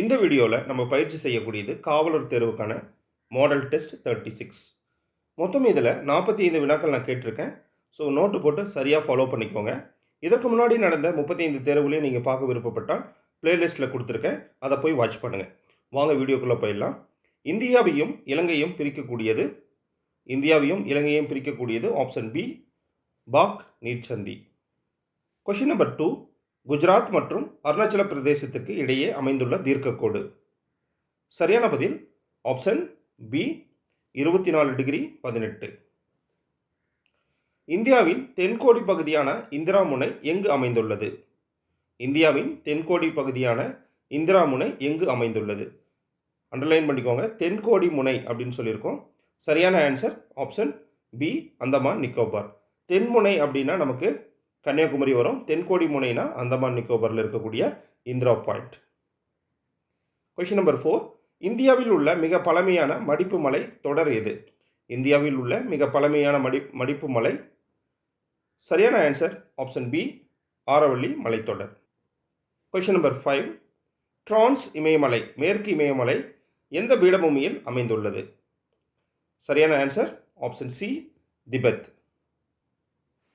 இந்த வீடியோவில் நம்ம பயிற்சி செய்யக்கூடியது காவலர் தேர்வுக்கான மாடல் டெஸ்ட் தேர்ட்டி சிக்ஸ் மொத்தம் இதில் நாற்பத்தி ஐந்து வினாக்கள் நான் கேட்டிருக்கேன். ஸோ நோட்டு போட்டு சரியாக ஃபாலோ பண்ணிக்கோங்க. இதற்கு முன்னாடி நடந்த முப்பத்தி ஐந்து தேர்வுலையும் நீங்கள் பார்க்க விருப்பப்பட்டால் பிளேலிஸ்ட்டில் கொடுத்துருக்கேன். அதை போய் வாட்ச் பண்ணுங்கள் வாங்க வீடியோக்குள்ளே போயிடலாம். இந்தியாவையும் இலங்கையும் பிரிக்கக்கூடியது. இந்தியாவையும் இலங்கையும் பிரிக்கக்கூடியது ஆப்ஷன் பி பாக் நீர்ச்சந்தி. கொஷின் நம்பர் டூ குஜராத் மற்றும் அருணாச்சல பிரதேசத்துக்கு இடையே அமைந்துள்ள தீர்க்கக்கோடு. சரியான பதில் ஆப்ஷன் பி இருபத்தி நாலு டிகிரி பதினெட்டு. இந்தியாவின் தென்கோடி பகுதியான இந்திரா முனை எங்கு அமைந்துள்ளது? இந்தியாவின் தென்கோடி பகுதியான இந்திரா முனை எங்கு அமைந்துள்ளது? அண்டர்லைன் பண்ணிக்கோங்க. தென்கோடி முனை அப்படின்னு சொல்லியிருக்கோம். சரியான answer option B Andaman Nicobar. தென்முனை அப்படின்னா நமக்கு கன்னியாகுமரி வரும். தென்கோடி முனைனா அந்தமான் நிக்கோபரில் இருக்கக்கூடிய Indira point question number four இந்தியாவில் உள்ள மிக பழமையான மடிப்பு மலை தொடர் எது? இந்தியாவில் உள்ள மிக பழமையான மடி மடிப்பு மலை? சரியான ஆன்சர் ஆப்ஷன் பி ஆரவள்ளி மலைத்தொடர் கொஷின் நம்பர் ஃபைவ் ட்ரான்ஸ் இமயமலை மேற்கு இமயமலை எந்த பீடபூமியில் அமைந்துள்ளது? சரியான answer option C Tibet.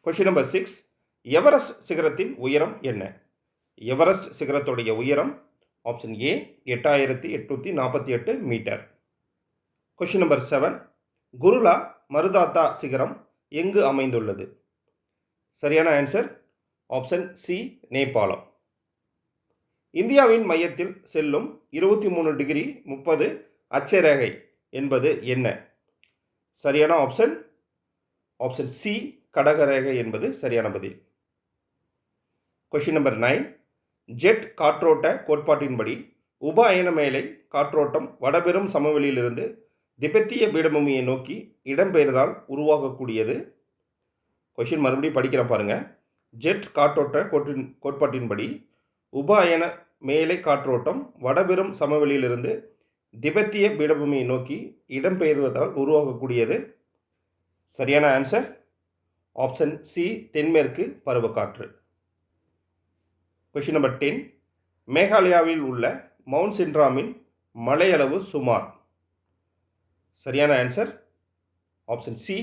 Question number six Everest சிகரத்தின் உயரம் என்ன? எவரெஸ்ட் சிகரத்துடைய உயரம் ஆப்ஷன் ஏ எட்டாயிரத்தி எட்நூற்றி நாற்பத்தி எட்டு metre. Question number seven Gurla Mandhata சிகரம் எங்கு அமைந்துள்ளது? சரியான ஆன்சர் ஆப்ஷன் சி நேபாளம். இந்தியாவின் மையத்தில் செல்லும் இருபத்தி மூணு டிகிரி முப்பது அச்சரேகை என்பது என்ன? சரியான ஆப்ஷன் ஆப்ஷன் சி கடகரேகை என்பது சரியான பதில். கொஷின் நம்பர் நைன் ஜெட் காற்றோட்ட கோட்பாட்டின்படி உப அயன மேலை காற்றோட்டம் வடபெரும் சமவெளியிலிருந்து திபெத்திய பீடபூமியை நோக்கி இடம்பெயர்ந்தால் உருவாகக்கூடியது. கொஷின் மறுபடியும் படிக்கிறேன் பாருங்க. ஜெட் காற்றோட்ட கோட்டின் கோட்பாட்டின்படி உப அயன மேலை காற்றோட்டம் வடபெரும் சமவெளியிலிருந்து திபெத்திய பீடபூமியை நோக்கி இடம்பெயர்வதால் உருவாகக்கூடியது. சரியான ஆன்சர் ஆப்ஷன் சி தென்மேற்கு பருவக்காற்று. கொஷின் நம்பர் டென் மேகாலயாவில் உள்ள மவுண்ட் சின்ட்ராமின் மலையளவு சுமார். சரியான ஆன்சர் ஆப்ஷன் சி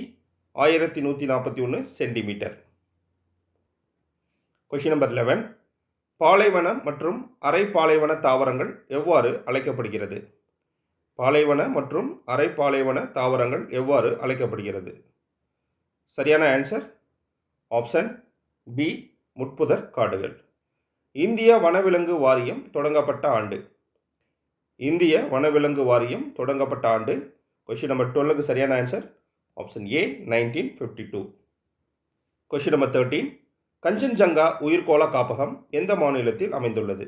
ஆயிரத்தி நூற்றி நாற்பத்தி ஒன்று சென்டிமீட்டர் கொஷின் நம்பர் லெவன் பாலைவன மற்றும் அரை பாலைவன தாவரங்கள் எவ்வாறு அழைக்கப்படுகிறது? பாலைவன மற்றும் அரை பாலைவன தாவரங்கள் எவ்வாறு அழைக்கப்படுகிறது? சரியான ஆன்சர் ஆப்ஷன் பி முட்புதர் காடுகள். இந்திய வனவிலங்கு வாரியம் தொடங்கப்பட்ட ஆண்டு. இந்திய வனவிலங்கு வாரியம் தொடங்கப்பட்ட ஆண்டு. கொஷின் நம்பர் டுவெல்லுக்கு சரியான answer option A nineteen fifty two question number thirteen Kanchenjunga உயிர்கோள காப்பகம் எந்த மாநிலத்தில் அமைந்துள்ளது?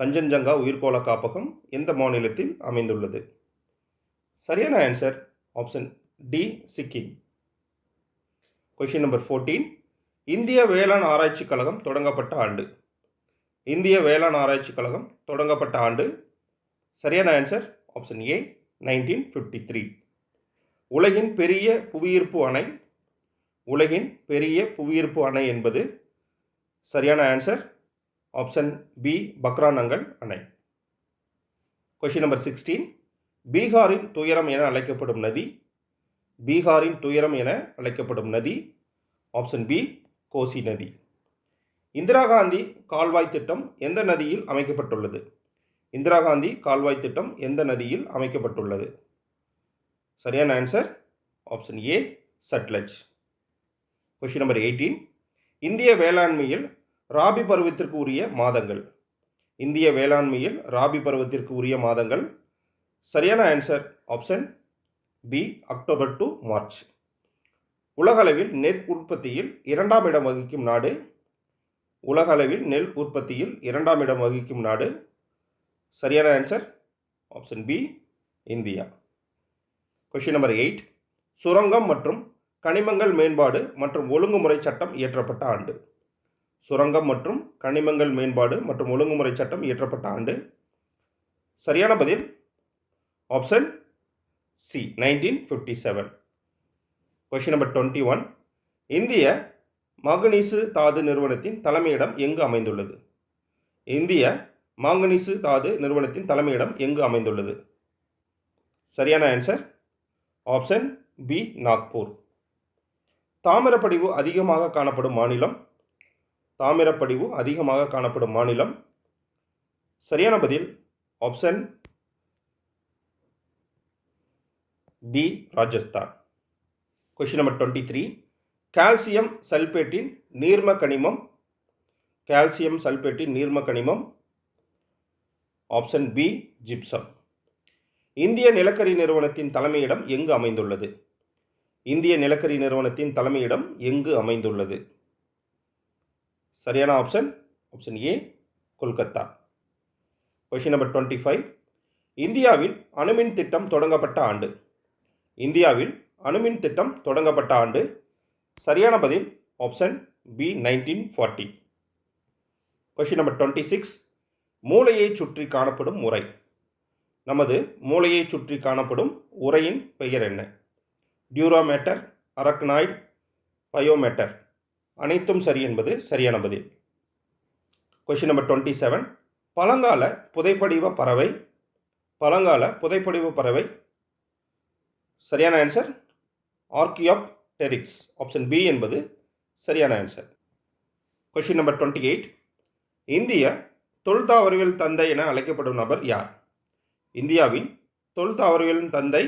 கஞ்சன்ஜங்கா உயிர்கோள காப்பகம் எந்த மாநிலத்தில் அமைந்துள்ளது? சரியான answer option D Sikkim question number fourteen இந்திய வேளாண் ஆராய்ச்சி கழகம் தொடங்கப்பட்ட ஆண்டு. இந்திய வேளாண் ஆராய்ச்சி கழகம் தொடங்கப்பட்ட ஆண்டு. சரியான answer option A nineteen fifty three உலகின் பெரிய புவியீர்ப்பு அணை. உலகின் பெரிய புவியீர்ப்பு அணை என்பது சரியான ஆன்சர் ஆப்ஷன் பி பக்ரானங்கல் அணை. கொஷின் நம்பர் சிக்ஸ்டீன் பீகாரின் துயரம் என அழைக்கப்படும் நதி. பீகாரின் துயரம் என அழைக்கப்படும் நதி. ஆப்ஷன் பி கோசி நதி. இந்திரா காந்தி கால்வாய் திட்டம் எந்த நதியில் அமைக்கப்பட்டுள்ளது? இந்திரா காந்தி கால்வாய் திட்டம் எந்த நதியில் அமைக்கப்பட்டுள்ளது? சரியான answer option A Sutlej question number eighteen இந்திய வேளாண்மையில் ராபி பருவத்திற்கு உரிய மாதங்கள். இந்திய வேளாண்மையில் ராபி பருவத்திற்கு உரிய மாதங்கள். சரியான answer option B October to March உலகளவில் நெற் உற்பத்தியில் இரண்டாம் இடம் வகிக்கும் நாடு உலகளவில் நெல் உற்பத்தியில் இரண்டாம் இடம் வகிக்கும் நாடு? சரியான answer option B India. Question number eight சுரங்கம் மற்றும் கனிமங்கள் மேம்பாடு மற்றும் ஒழுங்குமுறை சட்டம் இயற்றப்பட்ட ஆண்டு. சுரங்கம் மற்றும் கனிமங்கள் மேம்பாடு மற்றும் ஒழுங்குமுறை சட்டம் இயற்றப்பட்ட ஆண்டு. சரியான பதில்? Option C nineteen fifty seven question number twenty one இந்திய மாங்கனீசு தாது நிறுவனத்தின் தலைமையிடம் எங்கு அமைந்துள்ளது? இந்திய மாங்கனீசு தாது நிறுவனத்தின் தலைமையிடம் எங்கு அமைந்துள்ளது? சரியான ஆன்சர் ஆப்ஷன் பி நாக்பூர். தாமிரப்படிவு அதிகமாக காணப்படும் மாநிலம்? தாமிரப்படிவு அதிகமாக காணப்படும் மாநிலம்? சரியான பதில் option B Rajasthan. Question number twenty three calcium சல்பேட்டின் நீர்ம கனிமம் கால்சியம் சல்பேட்டின் நீர்ம கனிமம் ஆப்ஷன் பி ஜிப்சம். இந்திய நிலக்கரி நிறுவனத்தின் தலைமையிடம் எங்கு அமைந்துள்ளது? இந்திய நிலக்கரி நிறுவனத்தின் தலைமையிடம் எங்கு அமைந்துள்ளது? சரியான option option A Kolkata. Question number twenty five இந்தியாவில் அணுமின் திட்டம் தொடங்கப்பட்ட ஆண்டு. இந்தியாவில் அணுமின் திட்டம் தொடங்கப்பட்ட ஆண்டு சரியான பதில் option B nineteen forty question number twenty six மூளையை சுற்றி காணப்படும் உரை. நமது மூளையை சுற்றி காணப்படும் உரையின் பெயர் என்ன? Dura mater arachnoid pia mater. அனைத்தும் சரி என்பது சரியான பதில். கொஷின் நம்பர் டுவெண்ட்டி செவன் பழங்கால புதைப்படிவ பறவை பழங்கால புதைப்படிவ பறவை. சரியான answer archaeopteryx option B என்பது சரியான answer question number twenty eight இந்திய தொல்தாவரவியல் தந்தை என அழைக்கப்படும் நபர் யார்? இந்தியாவின் தொல்தாவரவியலின் தந்தை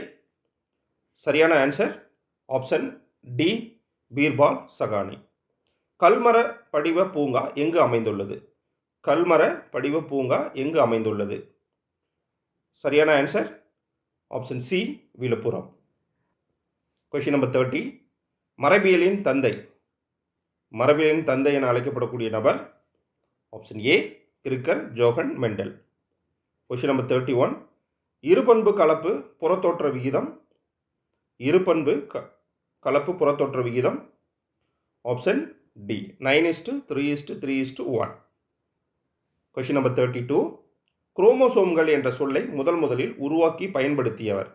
சரியான answer option D Birbal Sahni. கல்மர படிவ பூங்கா எங்கு அமைந்துள்ளது? கல்மர படிவ பூங்கா எங்கு அமைந்துள்ளது? சரியான answer option C Villupuram. Question number thirty மரபியலின் தந்தை. மரபியலின் தந்தை என அழைக்கப்படக்கூடிய நபர் option A Gregor Johann Mendel. Question number thirty one இருபண்பு கலப்பு புறத்தோற்ற விகிதம். இருபண்பு க கலப்பு புறத்தோற்ற விகிதம். Option D nine is to three is to three is to one question number thirty two குரோமோசோம்கள் என்ற சொல்லை முதல் முதலில் உருவாக்கி பயன்படுத்தியவர்.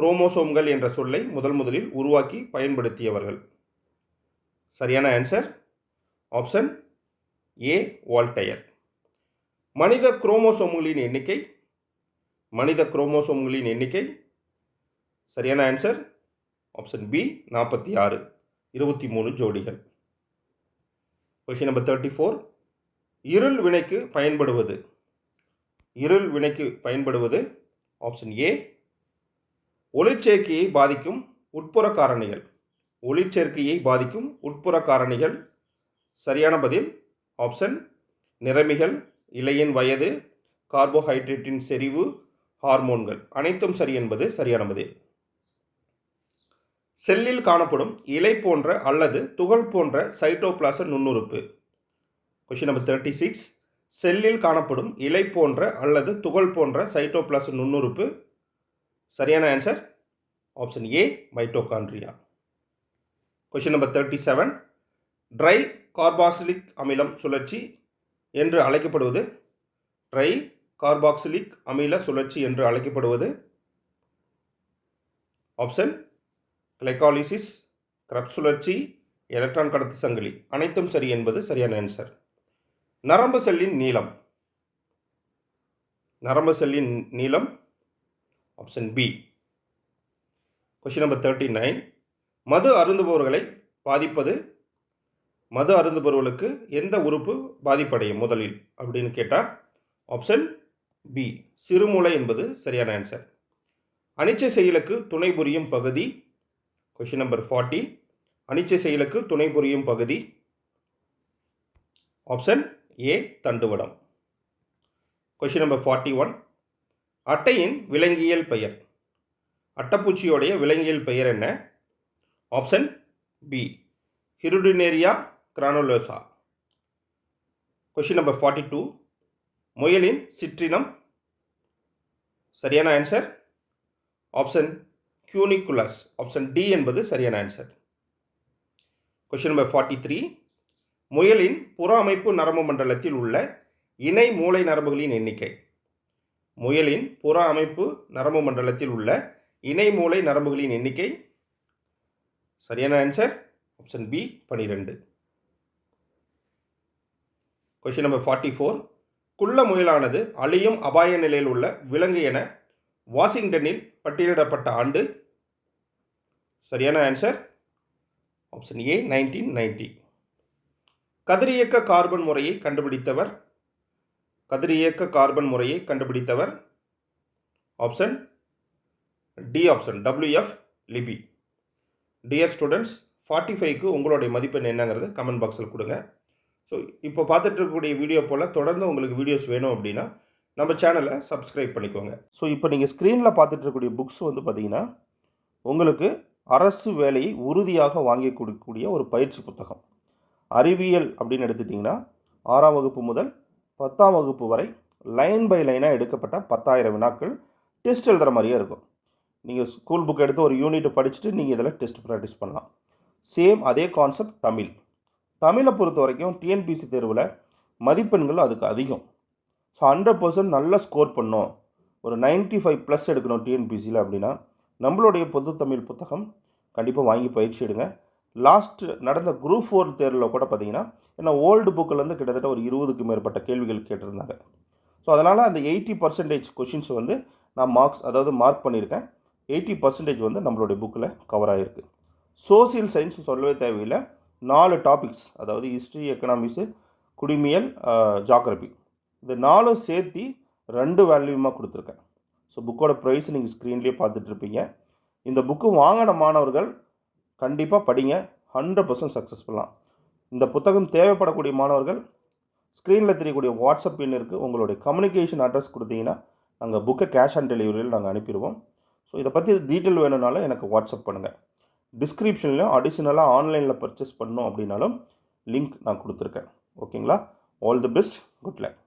குரோமோசோம்கள் என்ற சொல்லை முதல் முதலில் உருவாக்கி பயன்படுத்தியவர்கள். சரியான ஆன்சர் ஆப்ஷன் ஏ வால்டயர் மனித குரோமோசோம்களின் எண்ணிக்கை? மனித குரோமோசோம்களின் எண்ணிக்கை? சரியான ஆன்சர் ஆப்ஷன் பி நாற்பத்தி ஆறு. இருபத்தி மூணு ஜோடிகள். கொஷின் நம்பர் தேர்ட்டி ஃபோர் இருள் வினைக்கு பயன்படுவது. இருள் வினைக்கு பயன்படுவது. ஆப்ஷன் ஏ ஒளிச்சேர்க்கையை பாதிக்கும் உட்புற காரணிகள். ஒளிச்சேர்க்கையை பாதிக்கும் உட்புற காரணிகள். சரியான பதில் ஆப்ஷன் நிறமிகள் இலையின் வயது கார்போஹைட்ரேட்டின் செறிவு ஹார்மோன்கள். அனைத்தும் சரி என்பது சரியான பதில். செல்லில் காணப்படும் இலை போன்ற அல்லது துகள் போன்ற சைட்டோபிளாச நுண்ணுறுப்பு. கொஷின் நம்பர் தேர்ட்டி சிக்ஸ் செல்லில் காணப்படும் இலை போன்ற அல்லது துகள் போன்ற சைட்டோபிளாச நுண்ணுறுப்பு சரியான answer option A mitochondria question number thirty seven tri carboxylic அமிலம் சுழற்சி என்று அழைக்கப்படுவது? ட்ரை கார்பாக்சிலிக் அமில சுழற்சி என்று அழைக்கப்படுவது? ஆப்ஷன் கிளைகாலிசிஸ் கிரப் சுழற்சி எலக்ட்ரான் கடத்து சங்கிலி. அனைத்தும் சரி என்பது சரியான ஆன்சர் நரம்பு செல்லின் நீளம். நரம்பு செல்லின் நீளம் option B question number thirty nine மது அருந்துபவர்களை பாதிப்பது மது அருந்துபவர்களுக்கு எந்த உறுப்பு பாதிப்படையும் முதலில் அப்படின்னு கேட்டால் ஆப்ஷன் பி சிறுமூளை என்பது சரியான ஆன்சர் அனிச்சை செயலுக்கு துணை புரியும் பகுதி கொஷின் நம்பர் ஃபார்ட்டி அனிச்சை செயலுக்கு துணை புரியும் பகுதி ஆப்ஷன் ஏ தண்டுவடம். கொஷின் நம்பர் ஃபார்ட்டி ஒன் அட்டையின் விலங்கியல் பெயர். அட்டைப்பூச்சியோடைய விலங்கியல் பெயர் என்ன? Option B. Hirudinaria granulosa. Question number forty two முயலின் சிற்றினம். சரியான answer option cuniculus option D என்பது சரியான answer question number forty three முயலின் புற அமைப்பு நரம்பு மண்டலத்தில் உள்ள இணை மூளை நரம்புகளின் எண்ணிக்கை. முயலின் புற அமைப்பு நரம்பு மண்டலத்தில் உள்ள இணை மூளை நரம்புகளின் எண்ணிக்கை. சரியான ஆன்சர் ஆப்ஷன் பி பனிரெண்டு. கொஷின் நம்பர் ஃபார்ட்டி ஃபோர் குள்ள முயலானது அழியும் அபாய நிலையில் உள்ள விலங்கு என வாஷிங்டனில் பட்டியலிடப்பட்ட ஆண்டு. சரியான answer option A nineteen ninety கதிரியக்க கார்பன் முறையை கண்டுபிடித்தவர் கதிரியக்க கார்பன் முறையை கண்டுபிடித்தவர். Option D option W F Libby dear students forty ஃபைவ்க்கு உங்களுடைய மதிப்பெண் என்னங்கிறது கமெண்ட் பாக்ஸில் கொடுங்க. ஸோ இப்போ பார்த்துட்டு இருக்கக்கூடிய வீடியோ போல் தொடர்ந்து உங்களுக்கு வீடியோஸ் வேணும் அப்படின்னா நம்ம சேனலை சப்ஸ்கிரைப் பண்ணிக்கோங்க. ஸோ இப்போ நீங்கள் ஸ்க்ரீனில் பார்த்துட்டு இருக்கக்கூடிய புக்ஸ் வந்து பார்த்தீங்கன்னா உங்களுக்கு அரசு வேலையை உறுதியாக வாங்கி கொடுக்கக்கூடிய ஒரு பயிற்சி புத்தகம். அறிவியல் அப்படின்னு எடுத்துட்டிங்கன்னா ஆறாம் வகுப்பு முதல் பத்தாம் வகுப்பு வரை லைன் பை லைனாக எடுக்கப்பட்ட பத்தாயிரம் வினாக்கள் டெஸ்ட் எழுதுகிற மாதிரியே இருக்கும். நீங்கள் ஸ்கூல் புக் எடுத்து ஒரு யூனிட் படிச்சுட்டு நீங்கள் இதில் டெஸ்ட் ப்ராக்டிஸ் பண்ணலாம். சேம் அதே கான்செப்ட் தமிழ். தமிழை பொறுத்த வரைக்கும் டிஎன்பிசி தேர்வில் மதிப்பெண்கள் அதுக்கு அதிகம். ஸோ ஹண்ட்ரட் பர்சன்ட் நல்லா ஸ்கோர் பண்ணோம். ஒரு 95 ஃபைவ் ப்ளஸ் எடுக்கணும் டிஎன்பிசியில் அப்படின்னா நம்மளுடைய பொது தமிழ் புத்தகம் கண்டிப்பாக வாங்கி பயிற்சி எடுங்க. லாஸ்ட் நடந்த குரூப் ஃபோர் தேர்வில் கூட பார்த்தீங்கன்னா ஏன்னா ஓல்டு புக்கிலேருந்து கிட்டத்தட்ட ஒரு இருபதுக்கு மேற்பட்ட கேள்விகள் கேட்டிருந்தாங்க. ஸோ அதனால் அந்த எயிட்டி பர்சன்டேஜ் கொஷின்ஸ் வந்து நான் மார்க்ஸ் அதாவது மார்க் பண்ணியிருக்கேன். எயிட்டி பர்சன்டேஜ் வந்து நம்மளுடைய புக்கில் கவர் ஆகிருக்கு சோசியல் சயின்ஸ் சொல்லவே தேவையில்லை. நாலு டாபிக்ஸ் அதாவது ஹிஸ்ட்ரி எக்கனாமிக்ஸு குடிமியல் ஜாகிரபி இந்த நாலும் சேர்த்து ரெண்டு வேல்யூமாக கொடுத்துருக்கேன். ஸோ புக்கோட ப்ரைஸ் நீங்கள் ஸ்க்ரீன்லேயே பார்த்துட்ருப்பீங்க இந்த புக்கு வாங்கின மாணவர்கள் கண்டிப்பாக படிங்க. ஹண்ட்ரட் பர்சன்ட் சக்ஸஸ்ஃபுல்லாக இந்த புத்தகம் தேவைப்படக்கூடிய மாணவர்கள் ஸ்க்ரீனில் தெரியக்கூடிய வாட்ஸ்அப் எண் இருக்குது உங்களுடைய கம்யூனிகேஷன் அட்ரஸ் கொடுத்தீங்கன்னா நாங்கள் புக்கை கேஷ் ஆன் டெலிவரியில் நாங்கள் அனுப்பிடுவோம். ஸோ இதை பற்றி டீட்டெயில் வேணும்னாலும் எனக்கு வாட்ஸ்அப் பண்ணுங்கள் டிஸ்கிரிப்ஷன்லையும் அடிஷ்னலாக ஆன்லைனில் பர்ச்சேஸ் பண்ணணும் அப்படின்னாலும் லிங்க் நான் கொடுத்துருக்கேன். ஓகேங்களா all the best good luck